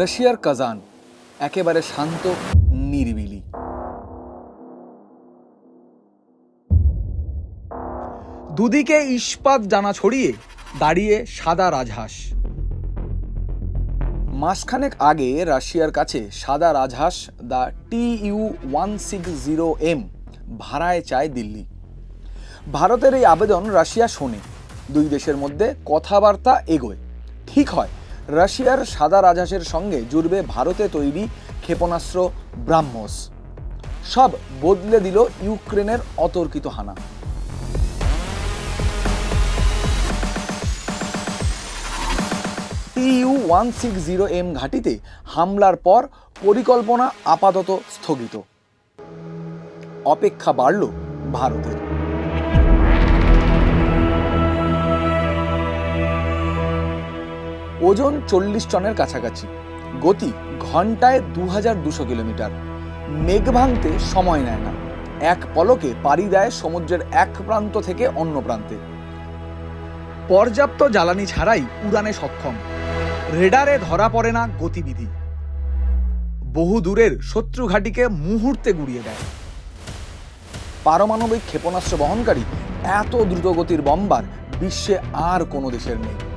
রাশিয়ার কাজান, একেবারে শান্ত, নিরিবিলি। দুদিকে ইস্পাত জানা ছড়িয়ে দাঁড়িয়ে সাদা রাজহাঁস। মাসখানেক আগে রাশিয়ার কাছে সাদা রাজহাঁস, the T U one six zero M, ভাড়ায় চায় দিল্লি। ভারতের এই আবেদন রাশিয়া শোনে। দুই দেশের মধ্যে কথাবার্তা এগোয়। ঠিক হয় রাশিয়ার সাদা রাজহাঁসের সঙ্গে জুড়বে ভারতে তৈরি ক্ষেপণাস্ত্র ব্রাহ্মস। সব বদলে দিল ইউক্রেনের অতর্কিত হানা। TU one six zero M ঘাঁটিতে হামলার পর পরিকল্পনা আপাতত স্থগিত। অপেক্ষা বাড়ল ভারতের। ওজন চল্লিশ টনের কাছাকাছি। গতি ঘন্টায় দু হাজার দুশো কিলোমিটার। মেঘ ভাঙতে সময় নেয় না। এক পলকে পাড়ি দেয় সমুদ্রের এক প্রান্ত থেকে অন্য প্রান্তে। পর্যাপ্ত জ্বালানি ছাড়াই উড়ানে সক্ষম। রেডারে ধরা পড়ে না গতিবিধি। বহু দূরের শত্রু ঘাঁটিকে মুহূর্তে গুড়িয়ে দেয়। পারমাণবিক ক্ষেপণাস্ত্র বহনকারী এত দ্রুতগতির বম্বার বিশ্বে আর কোনো দেশের নেই।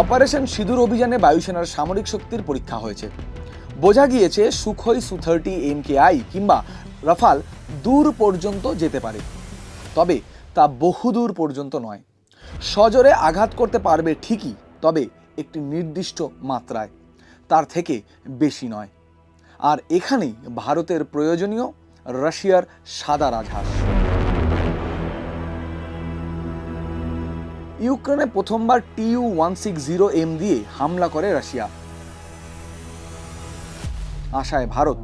অপারেশন সিঁদুর অভিযানে বায়ুসেনার সামরিক শক্তির পরীক্ষা হয়েছে। বোঝা গিয়েছে সুখই Su thirty M K I কিংবা রাফাল দূর পর্যন্ত যেতে পারে। তবে তা বহুদূর পর্যন্ত নয়। সজোরে আঘাত করতে পারবে ঠিকই, তবে একটি নির্দিষ্ট মাত্রায়। তার থেকে বেশি নয়। আর এখানেই ভারতের প্রয়োজনীয় রাশিয়ার সাদা রাজহাঁস। ইউক্রেনে প্রথমবার TU one six zero M দিয়ে হামলা করে রাশিয়া। আশায় ভারত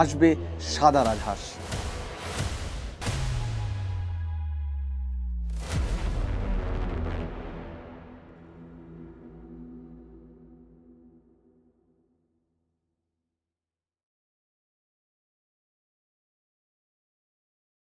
আসবে সাদা রাজহাঁস।